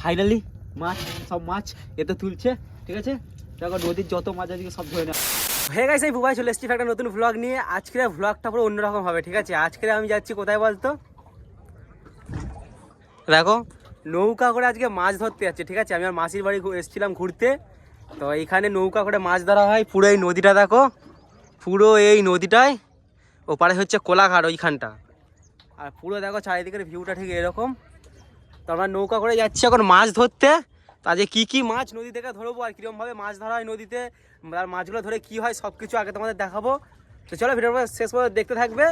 Finally মাছ, সব মাছ এতে তুলছে, ঠিক আছে? দেখো নদীর যত মাছ আছে সব ধরে না হয়ে গেছে এই ভুবাই চলে এসছি একটা নতুন ভ্লগ নিয়ে। আজকের ভ্লগটা পুরো অন্যরকম হবে, ঠিক আছে? আজকে আমি যাচ্ছি কোথায় বলতো? দেখো, নৌকা করে আজকে মাছ ধরতে যাচ্ছে, ঠিক আছে? আমি আর মাসির বাড়ি এসেছিলাম ঘুরতে। তো এইখানে নৌকা করে মাছ ধরা হয়, পুরো এই নদীটা দেখো। পুরো এই নদীটায় ওপারে হচ্ছে কোলাঘাট ওইখানটা। আর পুরো দেখো চারিদিকের ভিউটা ঠিক এরকম। আমরা নৌকা করে যাচ্ছি এখন মাছ ধরতে। তা যে কী কী মাছ নদী থেকে ধরবো আর কীরকমভাবে মাছ ধরা হয় নদীতে, আর মাছগুলো ধরে কী হয় সব কিছু আগে তোমাদের দেখাবো। তো চলো ভিডিওটা শেষ পর্যন্ত দেখতে থাকবে।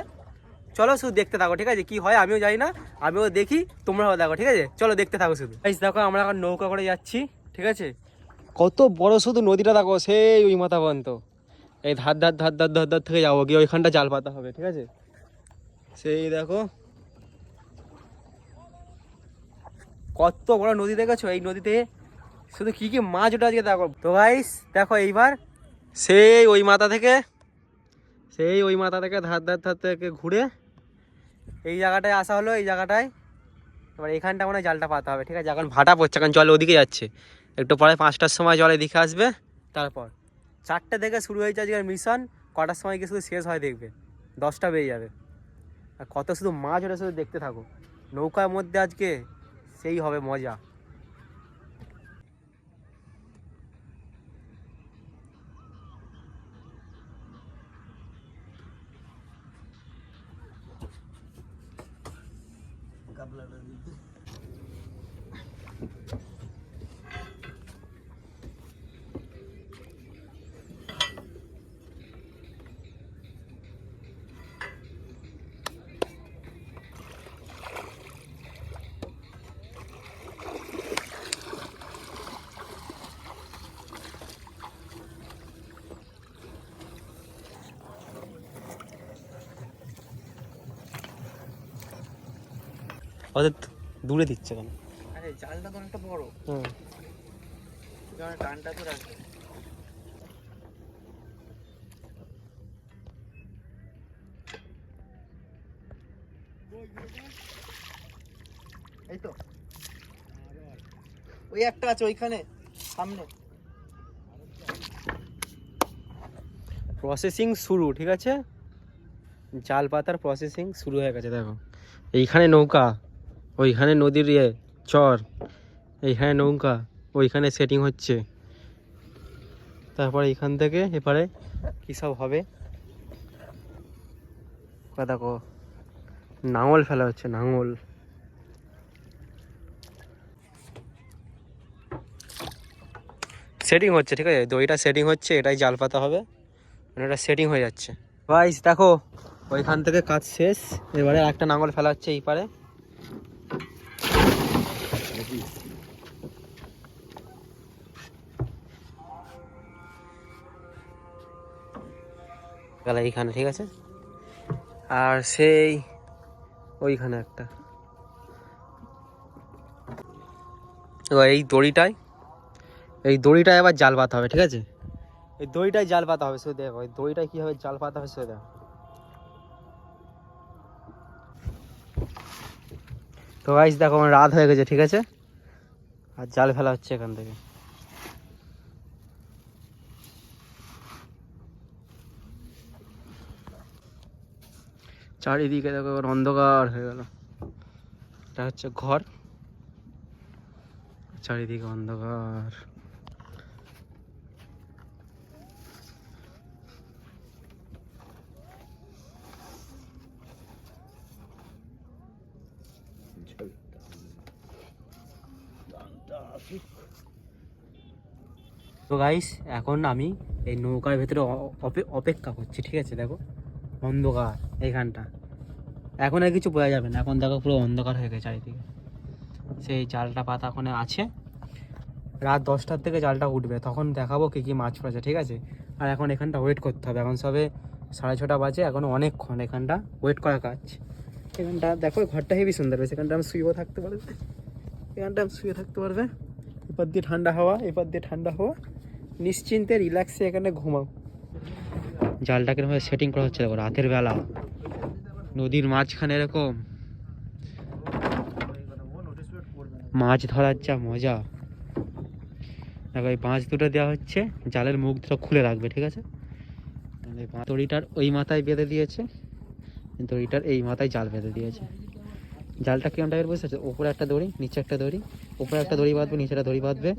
চলো শুধু দেখতে থাকো, ঠিক আছে? কি হয় আমিও যাই না, আমিও দেখি, তোমরাও দেখো, ঠিক আছে? চলো দেখতে থাকো শুধু। দেখো আমরা এখন নৌকা করে যাচ্ছি, ঠিক আছে? কত বড় শুধু নদীটা দেখো, সেই ওই মাথা পর্যন্ত। এই ধার ধার ধার ধার ধার ধার থেকে যাব, গিয়ে ওইখানটা জাল পাতা হবে, ঠিক আছে? সেই দেখো কত বড় নদী দেখেছ? এই নদীতে শুধু কি কি মাছ ওটা আজকে দেখো। তো গাইস দেখো এইবার সেই ওই মাথা থেকে, সেই ওই মাথা থেকে, ধার ধার ধার থেকে ঘুরে এই জায়গাটায় আসা হলো, এই জায়গাটায়। এবার এখানটা মানে জালটা পাতা হবে, ঠিক আছে? এখন ভাটা পড়ছে কারণ জল ওদিকে যাচ্ছে। একটু পরে পাঁচটার সময় জল এদিকে আসবে, তারপর। চারটে থেকে শুরু হয়েছে আজকের মিশন কটার সময় গিয়ে শুধু শেষ হয় দেখবে। দশটা বেজে যাবে। আর কত শুধু মাছ ওটা শুধু দেখতে থাকো। নৌকার মধ্যে আজকে সেই হবে মজা। ওদের দূরে দিচ্ছে কেন? আরে জালটা তো অনেকটা বড়। হুম। টানটা তো রাখবে। এই তো। ওই একটা আছে ওইখানে সামনে। প্রসেসিং শুরু ঠিক আছে? জাল পাতার প্রসেসিং শুরু হয়ে গেছে দেখো। এইখানে নৌকা। ওইখানে নদীর ইয়ে চর, এইখানে নৌকা, ওইখানে সেটিং হচ্ছে। তারপরে এখান থেকে এপারে কী সব হবে? দেখো, নাঙল ফেলা হচ্ছে, নাঙল। সেটিং হচ্ছে, ঠিক আছে? দইটা সেটিং হচ্ছে, এটাই জাল পাতা হবে। মানে এটা সেটিং হয়ে যাচ্ছে। ভাইস দেখো, ওইখান থেকে কাজ শেষ। এবারে একটা নাঙল ফেলা হচ্ছে এই পারে। এইখানে, ঠিক আছে? আর সেই ওইখানে একটা। এবার এই দড়িটায় এই দড়িটায় আবার জাল পাতা হবে, ঠিক আছে? এই দইটাই জাল পাতা হবে শুধু দেখো, এই দইটাই কীভাবে জাল পাতা হবে শুধু দেখো। তো গাইস দেখো, আমার রাত হয়ে গেছে, ঠিক আছে? আর জাল ফেলা হচ্ছে এখান থেকে। চারিদিকে দেখো অন্ধকার হয়ে গেল। এটা হচ্ছে ঘর। চারিদিকে অন্ধকার। তো গাইস এখন আমি এই নৌকার ভেতরে অপে- অপেক্ষা করছি, ঠিক আছে? দেখো, অন্ধকার এইখানটা। এখন আর কিছু বোঝা যাবে না। এখন দেখো পুরো অন্ধকার হয়ে গেছে চারিদিকে। সেই জালটা পাতা ওখানে আছে। রাত দশটার থেকে জালটা উঠবে। তখন দেখাবো কী কী মাছ পড়েছে, ঠিক আছে? আর এখন এখানটা ওয়েট করতে হবে। এখন সবে সাড়ে ছটা বাজে। এখন অনেকক্ষণ এখানটা ওয়েট করা কাজ। এখানটা দেখো, ঘরটা হেবি সুন্দর বেশ এখানটা আমি শুয়েও থাকতে পারবে। এখানটা আমি শুয়ে থাকতে পারবে। এপার দিয়ে ঠান্ডা হাওয়া, এপার দিয়ে ঠান্ডা হাওয়া। নিশ্চিন্তে রিল্যাক্সে এখানে ঘুমাও। জালটা কীরকম সেটিং করা হচ্ছে দেখো, রাতের বেলা। নদীর মাঝখানে এরকম। মাছ ধরার যা মজা। দেখো, এই বাঁশ দুটো দেওয়া হচ্ছে, জালের মুখ দুটো খুলে রাখবে, ঠিক আছে? মা- ওই মাথায় বেঁধে দিয়েছে। দড়িটার এই মাথায় জাল বেঁধে দিয়েছে। জালটা কেমন টাইপের বুঝতে পারছ ওপরে একটা দড়ি, নিচে একটা দড়ি। উপরে একটা দড়ি বাঁধবে নিচে একটা দড়ি বাঁধবে।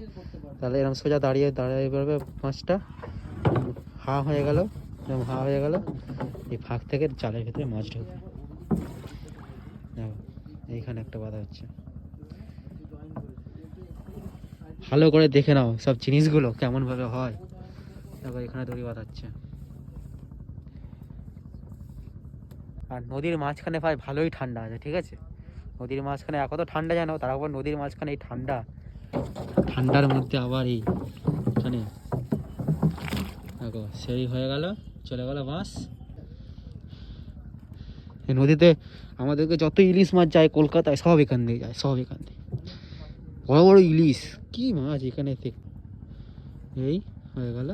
তাহলে এরকম সোজা দাঁড়িয়ে দাঁড়িয়ে পড়বে মাছটা হা হয়ে গেল এরকম হা হয়ে গেল। এই ফাঁক থেকে জালের ভিতরে মাছ ঢুকবে। এইখানে একটা বাধা হচ্ছে। ভালো করে দেখে নাও সব জিনিসগুলো কেমন ভাবে হয়। দেখো, এখানে দড়ি বাঁধাচ্ছে। আর নদীর মাঝখানে ভাই ভালোই ঠান্ডা আছে, ঠিক আছে? নদীর মাঝখানে এখন তো ঠান্ডা জানো? তার উপর নদীর মাঝখানে এই ঠান্ডা। ঠান্ডার মধ্যে আবার এই এখানে দেখো সেই হয়ে গেল, চলে গেল মাছ এই নদীতে আমাদেরকে যত ইলিশ মাছ যায় কলকাতায়, সব এখান দিয়ে যায়, সব এখান দিয়ে। বড় বড় ইলিশ, কি মাছ এখানে এই হয়ে গেল।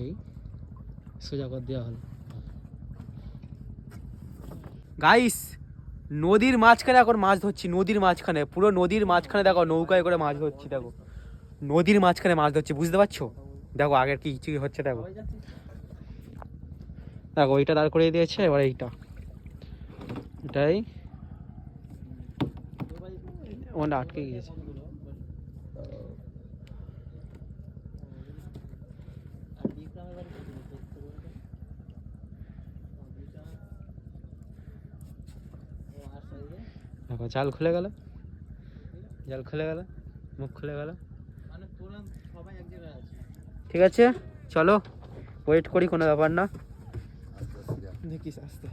এই সোজা করে দেওয়া হলো। গাইস নদীর মাঝখানে এখন মাছ ধরছি, নদীর মাঝখানে, পুরো নদীর মাঝখানে দেখো, নৌকায় করে মাছ ধরছি, দেখো। নদীর মাঝখানে মাছ ধরছি, বুঝতে পারছ? দেখো আগের কি কিছু হচ্ছে, দেখো। দেখো ওইটা দাঁড় করিয়ে দিয়েছে, এবার এইটা। এটাই। ওটা আটকে গিয়েছে। দেখো জাল খুলে গেল। জাল খুলে গেল মুখ খুলে গেল। মানে সবাই এক জায়গায় আছে। ঠিক আছে চলো ওয়েট করি কোনো ব্যাপার না। দেখিস আস্তে।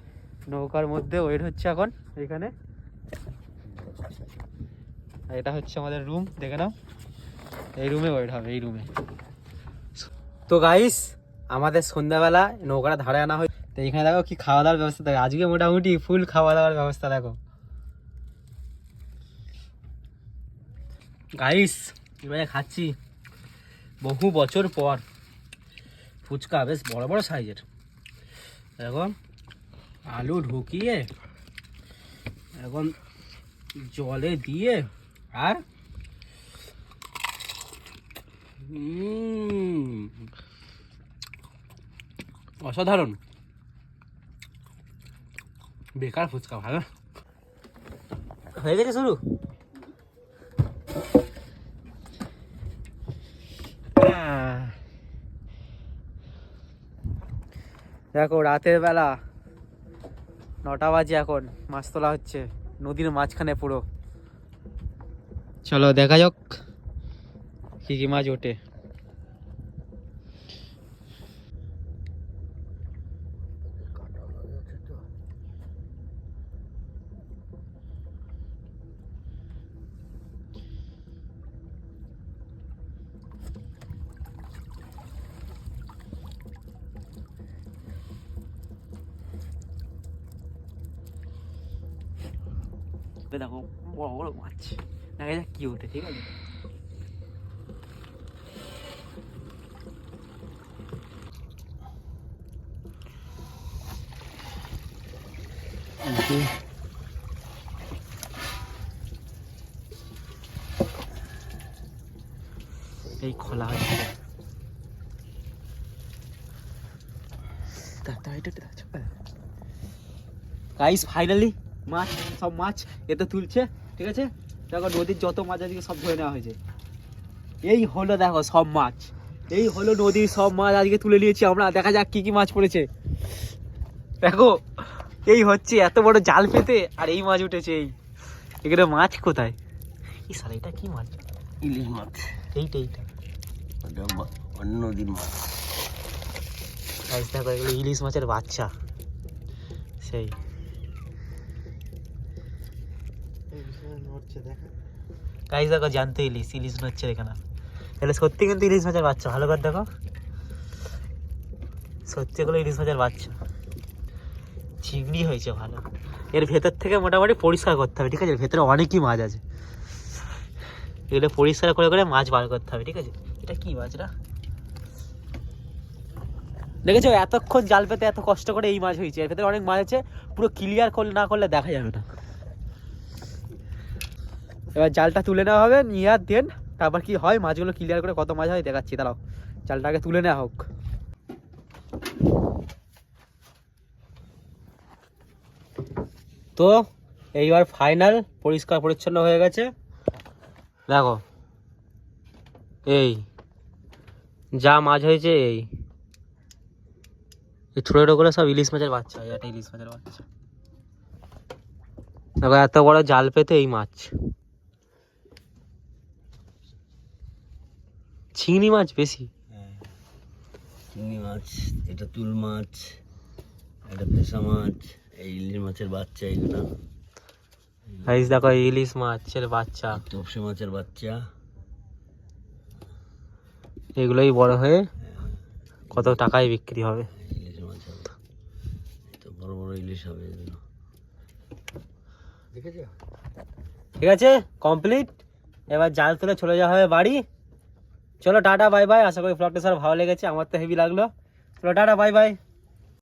নৌকার মধ্যে ওয়েট হচ্ছে এখন এখানে। আর এটা হচ্ছে আমাদের রুম দেখে নাও। এই রুমে ওয়েট হবে এই রুমে তো গাইস আমাদের সন্ধ্যাবেলা নৌকাটা ধারে আনা হয় তো এখানে দেখো কি খাওয়া দাওয়ার ব্যবস্থা দেখো আজকে মোটামুটি ফুল খাওয়া দাওয়ার ব্যবস্থা দেখো। গাইস এবারে খাচ্ছি। বহু বছর পর। ফুচকা, বেশ বড় বড় সাইজের। এখন আলু ঢুকিয়ে, এখন জলে দিয়ে, আর অসাধারণ। বেকার ফুচকা, ভালো হয়ে গেছে শুরু। দেখো, রাতের বেলা নটা বাজে এখন, মাছ তোলা হচ্ছে, নদীর মাঝখানে পুরো। চলো দেখা যাক কি কি মাছ ওঠে। তো দেখো বড় বড় মাছ দেখা যাক কি ওঠে ঠিক আছে এই খোলা হচ্ছে গাইস ফাইনালি মাছ সব মাছ এতে তুলছে ঠিক আছে? দেখো নদীর যত মাছ আজকে সব ধরে নেওয়া হয়েছে। এই হলো দেখো সব মাছ। এই হলো নদীর সব মাছ আজকে তুলে নিয়েছি আমরা। দেখা যাক কি কি মাছ পড়েছে। দেখো এই হচ্ছে এত বড় জাল পেতে আর এই মাছ উঠেছে এই। এখানে মাছ কোথায়? এই সালা এটা কি মাছ? ইলিশ মাছ। এইটা এইটা। অন্য নদীর মাছ। দেখো এগুলো ইলিশ মাছের বাচ্চা। সেই। নড়ছে দেখা। জানতো ইলিশ ইলিশ হচ্ছে এখানে। তাহলে সত্যি কিন্তু ইলিশ মাছের বাচ্চা। ভালো করে দেখো। সত্যি এগুলো ইলিশ মাছের বাচ্চা। চিংড়ি হয়েছে ভালো। এর ভেতর থেকে মোটামুটি পরিষ্কার করতে হবে, ঠিক আছে? ভেতরে অনেকই মাছ আছে। এগুলো পরিষ্কার করে করে মাছ বার করতে হবে, ঠিক আছে? এটা কি মাছ এটা দেখেছ? এতক্ষণ জাল পেতে এত কষ্ট করে এই মাছ হয়েছে। এর ভেতরে অনেক মাছ আছে, পুরো ক্লিয়ার করলে, না করলে দেখা যাবে না। এবার জালটা তুলে নেওয়া হবে, নিয়ে আর দেন। তারপর কি হয়, মাছগুলো ক্লিয়ার করে কত মাছ হয় দেখাচ্ছি, দাঁড়াও। জালটাকে তুলে নেওয়া হোক। তো, এইবার ফাইনাল পরিষ্কার পরিচ্ছন্ন হয়ে গেছে। দেখো, এই, যা মাছ হয়েছে, এই। এই ছোটো ছোটো করে সব ইলিশ মাছের বাচ্চা এটা ইলিশ মাছের বাচ্চা। দেখো, এত বড় জাল পেতে এই মাছ। চিংড়ি মাছ বেশি। চিংড়ি মাছ এটা তুল মাছ এটা পেশা মাছ এই ইলিশ মাছের বাচ্চা এগুলো। গাইস দেখো ইলিশ মাছের বাচ্চা। তপসে মাছের বাচ্চা। এগুলোই বড় হয়ে কত টাকায় বিক্রি হবে। ইলিশ মাছ হবে। তো বড় বড় ইলিশ হবে এগুলো। ঠিক আছে কমপ্লিট এবার জাল তুলে চলে যাওয়া হবে বাড়ি। চলো টাটা বাই বাই আশা করি ব্লগটা স্যার ভালো লেগেছে, আমার তো হেভি লাগল। চলো টাটা বাই বাই